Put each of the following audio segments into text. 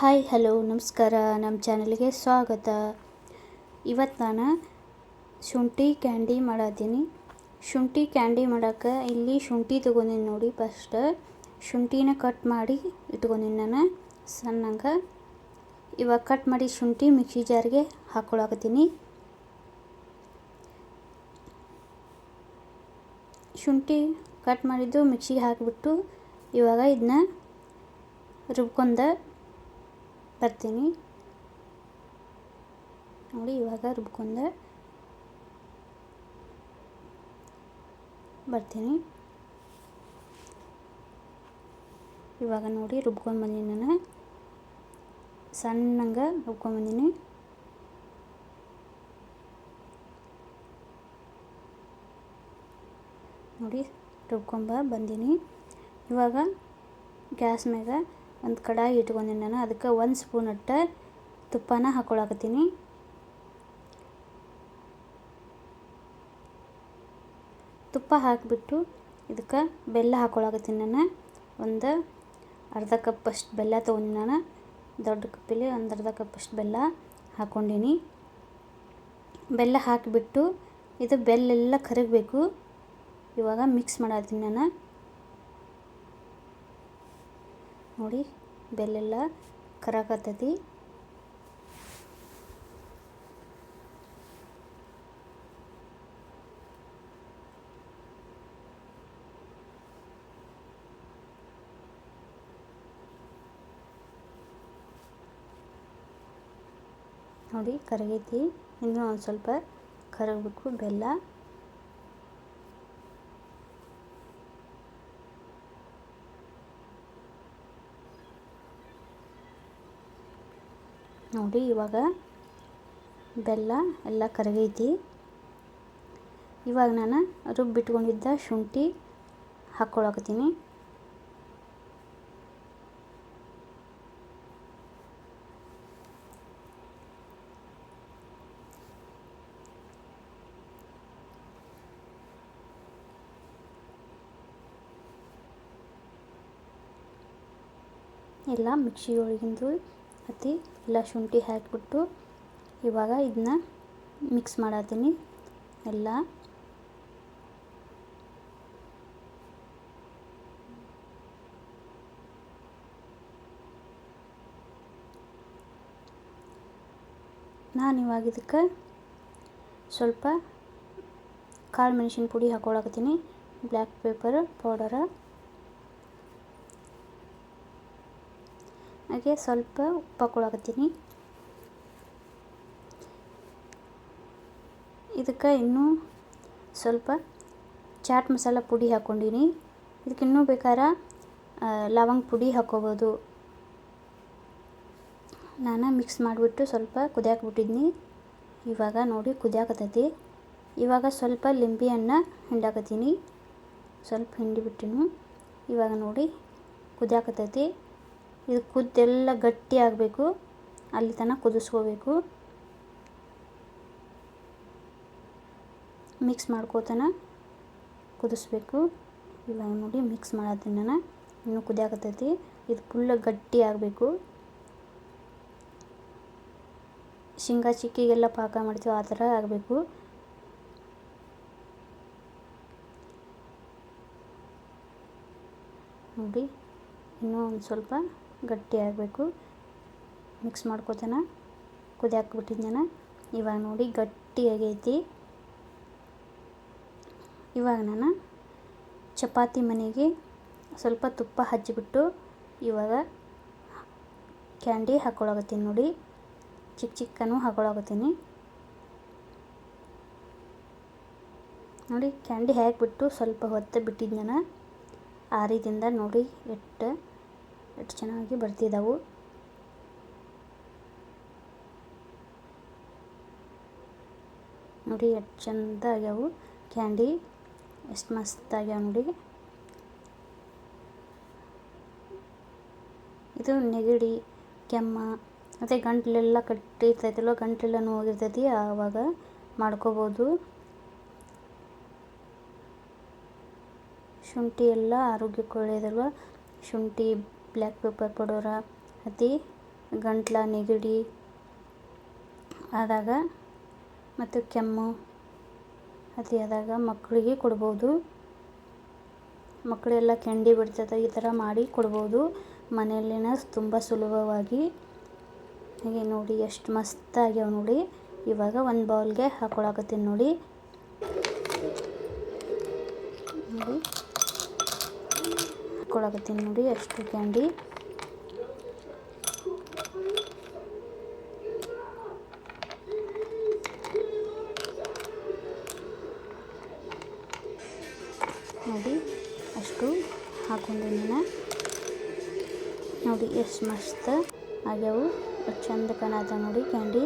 Hi, hello, ನಮಸ್ಕಾರ. ನಮ್ಮ ಚಾನಲ್ಗೆ ಸ್ವಾಗತ. ಇವತ್ತು ನಾನು ಶುಂಠಿ ಕ್ಯಾಂಡಿ ಮಾಡತ್ತೀನಿ ಶುಂಠಿ ಕ್ಯಾಂಡಿ ಮಾಡೋಕ್ಕೆ ಇಲ್ಲಿ ಶುಂಠಿ ತೊಗೊಂಡಿನಿ ನೋಡಿ ಫಸ್ಟ್ ಶುಂಠಿನ ಕಟ್ ಮಾಡಿ ಇಟ್ಕೊಂಡಿನಿ ನಾನು ಸಣ್ಣಂಗೆ. ಇವಾಗ ಕಟ್ ಮಾಡಿ ಶುಂಠಿ ಮಿಕ್ಸಿ ಜಾರ್ಗೆ ಹಾಕ್ಕೊಳಕತ್ತೀನಿ ಶುಂಠಿ ಕಟ್ ಮಾಡಿದ್ದು ಮಿಕ್ಸಿಗೆ ಹಾಕಿಬಿಟ್ಟು ಇವಾಗ ಇದನ್ನ ರುಬ್ಕೊಂಡ ಬರ್ತೀನಿ. ನೋಡಿ, ಇವಾಗ ರುಬ್ಕೊಂಡೆ. ಬರ್ತೀನಿ. ಇವಾಗ ನೋಡಿ, ರುಬ್ಕೊಂಡು ಬಂದೀನಿ ನಾನು. ಸಣ್ಣಂಗೆ ರುಬ್ಕೊಂಡು ಬಂದೀನಿ. ನೋಡಿ ರುಬ್ಕೊಂಬ ಬಂದೀನಿ. ಇವಾಗ ಗ್ಯಾಸ್ ಮ್ಯಾಗ ಒಂದು ಕಡಾಯಿ ಇಟ್ಕೊಂಡಿನಿ ನಾನು. ಅದಕ್ಕೆ ಒಂದು ಸ್ಪೂನ್ ಅಟ್ಟ ತುಪ್ಪನ ಹಾಕ್ಕೊಳಕತ್ತೀನಿ ತುಪ್ಪ ಹಾಕಿಬಿಟ್ಟು ಇದಕ್ಕೆ ಬೆಲ್ಲ ಹಾಕ್ಕೊಳಕತ್ತೀನಿ ನಾನು. ಒಂದು ಅರ್ಧ ಕಪ್ ಅಷ್ಟು ಬೆಲ್ಲ ತೊಗೊಂಡು ನಾನು. ದೊಡ್ಡ ಕಪ್ಪಲ್ಲಿ ಒಂದು ಅರ್ಧ ಕಪ್ ಅಷ್ಟು ಬೆಲ್ಲ ಹಾಕ್ಕೊಂಡೀನಿ. ಬೆಲ್ಲ ಹಾಕಿಬಿಟ್ಟು ಇದು ಬೆಲ್ಲೆಲ್ಲ ಕರಗಬೇಕು. ಇವಾಗ ಮಿಕ್ಸ್ ಮಾಡತ್ತೀನಿ ನಾನು. ನೋಡಿ ಬೆಲ್ಲೆಲ್ಲ ಕರಗತತಿ. ನೋಡಿ ಕರಗೈತಿ. ಇನ್ನೂ ಒಂದು ಸ್ವಲ್ಪ ಕರಗಬೇಕು ಬೆಲ್ಲ. ನೋಡಿ ಇವಾಗ ಬೆಲ್ಲ ಎಲ್ಲ ಕರಗೈತಿ. ಇವಾಗ ನಾನು ರುಬ್ಬಿಟ್ಕೊಂಡಿದ್ದ ಶುಂಠಿ ಹಾಕ್ಕೊಳಕತ್ತೀನಿ. ಎಲ್ಲ ಮಿಕ್ಸಿ ಒಳಗಿಂದು ಹತ್ತಿ ಎಲ್ಲ ಶುಂಠಿ ಹಾಕಿಬಿಟ್ಟು ಇವಾಗ ಇದನ್ನ ಮಿಕ್ಸ್ ಮಾಡತ್ತೀನಿ ಎಲ್ಲ. ನಾನು ಇವಾಗ ಇದಕ್ಕೆ ಸ್ವಲ್ಪ ಕಾಳು ಮೆಣಸಿನ ಪುಡಿ ಹಾಕ್ಕೊಳಕತ್ತೀನಿ ಬ್ಲ್ಯಾಕ್ ಪೇಪರ್ ಪೌಡರ ಹಾಗೆ ಸ್ವಲ್ಪ ಉಪ್ಪು ಹಾಕ್ಕೊಳಕತ್ತೀನಿ ಇದಕ್ಕೆ ಇನ್ನೂ ಸ್ವಲ್ಪ ಚಾಟ್ ಮಸಾಲ ಪುಡಿ ಹಾಕ್ಕೊಂಡೀನಿ ಇದಕ್ಕೆ ಇನ್ನೂ ಬೇಕಾದ್ರೆ ಲವಂಗ ಪುಡಿ ಹಾಕ್ಕೋಬೋದು ನಾನು ಮಿಕ್ಸ್ ಮಾಡಿಬಿಟ್ಟು ಸ್ವಲ್ಪ ಕುದಿಯಾಕ್ಬಿಟ್ಟಿದ್ನಿ ಇವಾಗ ನೋಡಿ ಕುದಿಯಾಕತ್ತೈತಿ ಇವಾಗ ಸ್ವಲ್ಪ ಲಿಂಬಿ ಹಣ್ಣು ಹಿಂಡಾಕತ್ತೀನಿ ಸ್ವಲ್ಪ ಹಿಂಡಿಬಿಟ್ಟಿನು ಇವಾಗ ನೋಡಿ ಕುದಿಯಾಕತ್ತೈತಿ ಇದು ಕುದ್ದೆಲ್ಲ ಗಟ್ಟಿ ಆಗಬೇಕು. ಅಲ್ಲಿ ತನಕ ಕುದಿಸ್ಕೋಬೇಕು. ಮಿಕ್ಸ್ ಮಾಡ್ಕೋತಾನ ಕುದಿಸ್ಬೇಕು. ಇವಾಗ ನೋಡಿ ಮಿಕ್ಸ್ ಮಾಡತ್ತೀನಿ ನಾನು ಇನ್ನೂ ಕುದಿಯಾಕತ್ತೈತಿ. ಇದು ಫುಲ್ಲ ಗಟ್ಟಿ ಆಗಬೇಕು. ಶೇಂಗಾ ಚಿಕ್ಕಿಗೆಲ್ಲ ಪಾಕ ಮಾಡ್ತೀವಿ ಆ ಥರ ಆಗಬೇಕು. ನೋಡಿ, ಇನ್ನೂ ಒಂದು ಸ್ವಲ್ಪ ಗಟ್ಟಿ ಆಗಬೇಕು. ಮಿಕ್ಸ್ ಮಾಡ್ಕೋತಾನ ಕುದಿಯಾಕ್ಬಿಟ್ಟಿದ್ದಾನ ಇವಾಗ ನೋಡಿ ಗಟ್ಟಿ ಆಗೈತಿ. ಇವಾಗ ನಾನು ಚಪಾತಿ ಮನೆಗೆ ಸ್ವಲ್ಪ ತುಪ್ಪ ಹಚ್ಚಿಬಿಟ್ಟು ಇವಾಗ ಕ್ಯಾಂಡಿ ಹಾಕ್ಕೊಳಕತ್ತೀನಿ ನೋಡಿ. ಚಿಕ್ಕ ಚಿಕ್ಕನೂ ಹಾಕ್ಕೊಳಕತ್ತೀನಿ. ನೋಡಿ ಕ್ಯಾಂಡಿ ಹಾಕಿಬಿಟ್ಟು ಸ್ವಲ್ಪ ಹೊತ್ತು ಬಿಟ್ಟಿದ್ದೆ ನಾನು. ಆರಿದಿಂದ ನೋಡಿ ಎಷ್ಟು ಎಷ್ಟು ಚೆನ್ನಾಗಿ ಬರ್ತಿದ್ದಾವೆ ನೋಡಿ ಎಷ್ಟು ಚಂದ ಆಗ್ಯಾವು ಕ್ಯಾಂಡಿ. ಎಷ್ಟು ಮಸ್ತ್ ಆಗ್ಯಾವ ನೋಡಿ. ಇದು ನೆಗಡಿ, ಕೆಮ್ಮ, ಮತ್ತು ಗಂಟ್ಲೆಲ್ಲ ಕಟ್ಟಿರ್ತೈತಲ್ವ, ಗಂಟ್ಲೆಲ್ಲ ನೋವಾಗಿರ್ತೈತಿ ಆವಾಗ ಮಾಡ್ಕೋಬೋದು. ಶುಂಠಿ ಎಲ್ಲ ಆರೋಗ್ಯಕ್ಕೆ ಒಳ್ಳೆಯದಲ್ವ ಶುಂಠಿ ಬ್ಲ್ಯಾಕ್ ಪೇಪರ್ ಪೌಡರ ಅತಿ ಗಂಟ್ಲ ನೆಗಡಿ ಆದಾಗ ಮತ್ತು ಕೆಮ್ಮು ಅತಿ ಆದಾಗ ಮಕ್ಕಳಿಗೆ ಕೊಡ್ಬೋದು. ಮಕ್ಕಳೆಲ್ಲ ಕೆಂಡಿ ಬಿಡ್ತದೆ, ಈ ಥರ ಮಾಡಿ ಕೊಡ್ಬೋದು. ಮನೆಯಲ್ಲಿನ ತುಂಬ ಸುಲಭವಾಗಿ. ಹಾಗೆ ನೋಡಿ, ಎಷ್ಟು ಮಸ್ತ್ ಆಗ್ಯಾವ ನೋಡಿ. ಇವಾಗ ಒಂದು ಬೌಲ್ಗೆ ಹಾಕೊಳಕತ್ತೀನಿ ನೋಡಿ. ನೋಡಿ. ಹಾಕೊಳಕತ್ತೀನಿ ನೋಡಿ, ಅಷ್ಟು ಕ್ಯಾಂಡಿ. ನೋಡಿ, ಅಷ್ಟು ಹಾಕೊಂಡಿನ ನೋಡಿ, ಎಷ್ಟು ಮಸ್ತ್ ಆಗ್ಯಾವು. ಚಂದ ಕಾಣತ್ತ ನೋಡಿ ಕ್ಯಾಂಡಿ.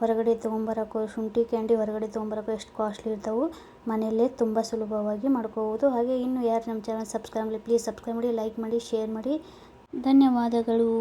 ಹೊರಗಡೆ ತೊಗೊಂಬರೋಕ್ಕೂ, ಶುಂಠಿ, ಕ್ಯಾಂಡಿ ಹೊರಗಡೆ ತೊಗೊಂಬರೋಕ್ಕೂ ಎಷ್ಟು ಕಾಸ್ಟ್ಲಿ ಇರ್ತಾವೆ ಮನೆಯಲ್ಲೇ ತುಂಬ ಸುಲಭವಾಗಿ ಮಾಡ್ಕೋಬೋದು. ಹಾಗೆ ಇನ್ನು ಯಾರು ನಮ್ಮ ಚಾನಲ್ ಸಬ್ಸ್ಕ್ರೈಬ್ ಮಾಡಿ ಪ್ಲೀಸ್ ಸಬ್ಸ್ಕ್ರೈಬ್ ಮಾಡಿ ಲೈಕ್ ಮಾಡಿ ಶೇರ್ ಮಾಡಿ. ಧನ್ಯವಾದಗಳು.